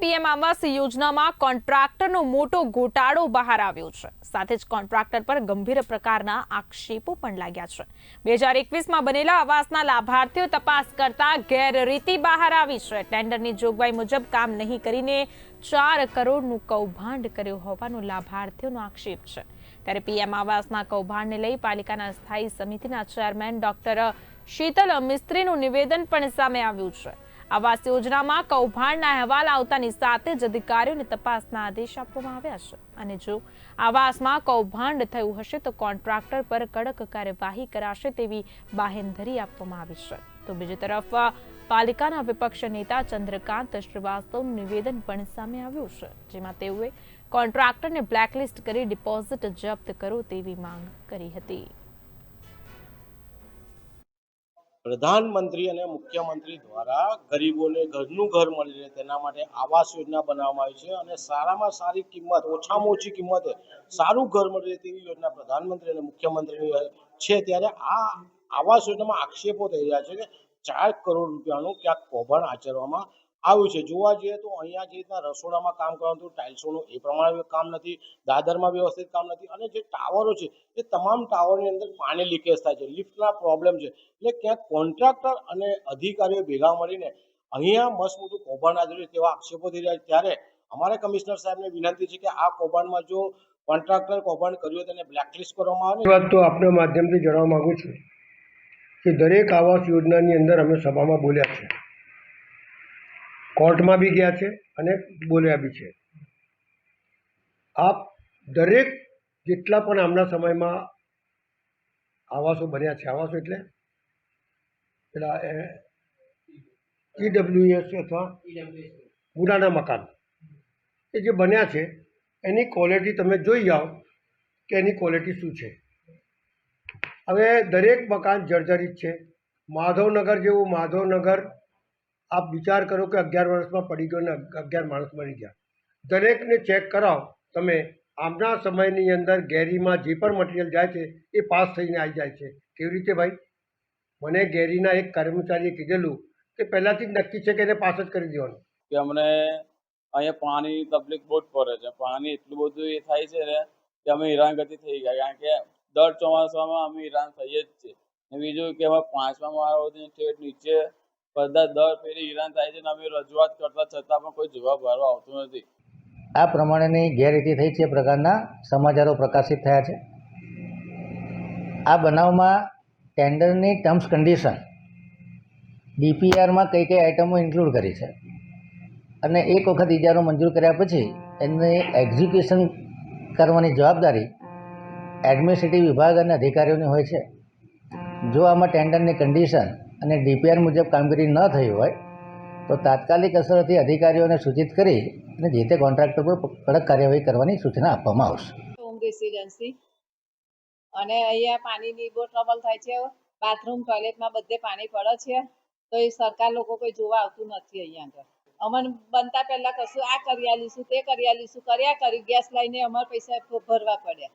PM આવાસ યોજનામાં કોન્ટ્રાક્ટરનો મોટો ગોટાળો બહાર આવ્યો છે. સાથે જ કોન્ટ્રાક્ટર પર ગંભીર પ્રકારના આક્ષેપો પણ લાગ્યા છે. બે હજાર એકવીસમાં બનેલા આવાસના લાભાર્થીઓ તપાસ કરતા ગેરરીતિ બહાર આવી છે. ટેન્ડરની જોગવાઈ મુજબ કામ નહીં કરીને ચાર કરોડનું કૌભાંડ કર્યું હોવાનો લાભાર્થીઓનો આક્ષેપ છે. ત્યારે પીએમ આવાસના કૌભાંડને લઈ પાલિકાના સ્થાયી સમિતિના ચેરમેન ડોક્ટર શીતલ મિસ્ત્રીનું નિવેદન પણ સામે આવ્યું છે. આવાસ યોજનામાં કૌભાંડના અહેવાલ આવતાની સાથે જ અધિકારીઓને તપાસના આદેશ આપવામાં આવ્યા છે. અને જો આવાસમાં કૌભાંડ થયું હશે તો કોન્ટ્રાક્ટર પર કડક કાર્યવાહી કરાશે તેવી બાહેંધરી આપવામાં આવી છે. તો બીજી તરફ, પાલિકાના વિપક્ષ નેતા ચંદ્રકાંત શ્રીવાસ્તવનું નિવેદન પણ સામે આવ્યું છે, જેમાં તેઓએ કોન્ટ્રાક્ટરને બ્લેકલિસ્ટ કરી ડિપોઝિટ જપ્ત કરો તેવી માંગ કરી હતી. પ્રધાનમંત્રી અને મુખ્યમંત્રી દ્વારા ગરીબોને ઘરનું ઘર મળી રહે તેના માટે આવાસ યોજના બનાવવામાં આવી છે અને સારામાં સારી કિંમત, ઓછામાં ઓછી કિંમતે સારું ઘર મળી રહે તેવી યોજના પ્રધાનમંત્રી અને મુખ્યમંત્રીની છે ત્યારે આ આવાસ યોજનામાં આક્ષેપો થઈ રહ્યા છે કે ચાર કરોડ રૂપિયાનું ક્યાંક કૌભાંડ આચરવામાં આવ્યું છે. જોવા જઈએ તો અહીંયા જે રીતના રસોડામાં કામ કરવાનું ટાઇલ્સોનું એ પ્રમાણે કામ નથી, દાદરમાં વ્યવસ્થિત કામ નથી અને જે ટાવરો છે, એ તમામ ટાવરની અંદર પાણી લીકેજ થાય છે. લિફ્ટના પ્રોબ્લેમ છે. એટલે ક્યાંક કોન્ટ્રાક્ટર અને અધિકારીઓ ભેગા મળીને અહીંયા મસ્ત મોટું કૌભાંડ આચર્યું તેવા આક્ષેપો થઈ રહ્યા ત્યારે અમારે કમિશનર સાહેબને વિનંતી છે કે આ કૌભાંડમાં જો કોન્ટ્રાક્ટર કૌભાંડ કર્યું હોય તેને બ્લેકલિસ્ટ કરવામાં આવે વાત તો આપના માધ્યમથી જણાવવા માગું છું કે દરેક આવાસ યોજનાની અંદર અમે સભામાં બોલ્યા છે. કોર્ટમાં બી ગયા છે અને બોલ્યા બી છે. આપ દરેક જેટલા પણ આમના સમયમાં આવાસો બન્યા છે, આવાસો એટલે પેલા ઈડબ્લ્યુએસ અથવા પુરાના મકાન એ જે બન્યા છે, એની ક્વોલિટી તમે જોઈ જાઓ કે એની ક્વોલિટી શું છે. હવે દરેક મકાન જર્જરિત છે. માધવનગર જેવું માધવનગર આપ વિચાર કરો કે અગિયાર વર્ષમાં પડી ગયો ને અગિયાર માણસ મરી ગયા. દરેકને ચેક કરાવો. તમે આમના સમયની અંદર ગેરીમાં જે પણ મટીરિયલ જાય છે એ પાસ થઈને આવી જાય છે. કેવી રીતે ભાઈ? મને ગેરીના એક કર્મચારીએ કીધેલું કે પહેલાંથી જ નક્કી છે કે એને પાસ જ કરી દેવાનું. કે અમને અહીંયા પાણીની તકલીફ બહુ જ પડે છે. પાણી એટલું બધું એ થાય છે ને કે અમે હેરાનગતિ થઈ ગયા. કારણ કે દર ચોમાસામાં અમે હેરાન થઈએ જ છીએ. બીજું કે અમે પાંચમા ઠેઠ નીચે બધા દર ફેરી હેરાન થાય છે અમે રજૂઆત કરતા છતાં પણ કોઈ જવાબ ભરવા આવતો નથી. આ પ્રમાણેની ગેરરીતિ થઈ છે પ્રકારના સમાચારો પ્રકાશિત થયા છે. આ બનાવમાં ટેન્ડરની ટર્મ્સ કન્ડિશન ડીપીઆરમાં કઈ કઈ આઇટમો ઇન્ક્લુડ કરી છે અને એક વખત ઇજારો મંજૂર કર્યા પછી એને એક્ઝિક્યુશન કરવાની જવાબદારી એડમિનિસ્ટ્રેટિવ વિભાગ અને અધિકારીઓની હોય છે. જો આમાં ટેન્ડરની કન્ડિશન અને ડીપીઆર મુજબ કામગીરી ન થઈ હોય, તો તાત્કાલિક અસરથી અધિકારીઓને સૂચિત કરી અને જે તે કોન્ટ્રાક્ટર પર કડક કાર્યવાહી કરવાની સૂચના આપવામાં આવશે. હોમ રેસિડેન્સી અને અહીંયા પાણીની બહુ ટ્રબલ થાય છે. બાથરૂમ ટોયલેટમાં બધે પાણી પડે છે. તો એ સરકાર લોકો કોઈ જોવા આવતું નથી અહીંયા આગળ. અમને બનતા પહેલા કશું આ કરી આલીશું, તે કરી આલીશું, કર્યા કરી, ગેસ લઈને અમારા પૈસા ભરવા પડ્યા.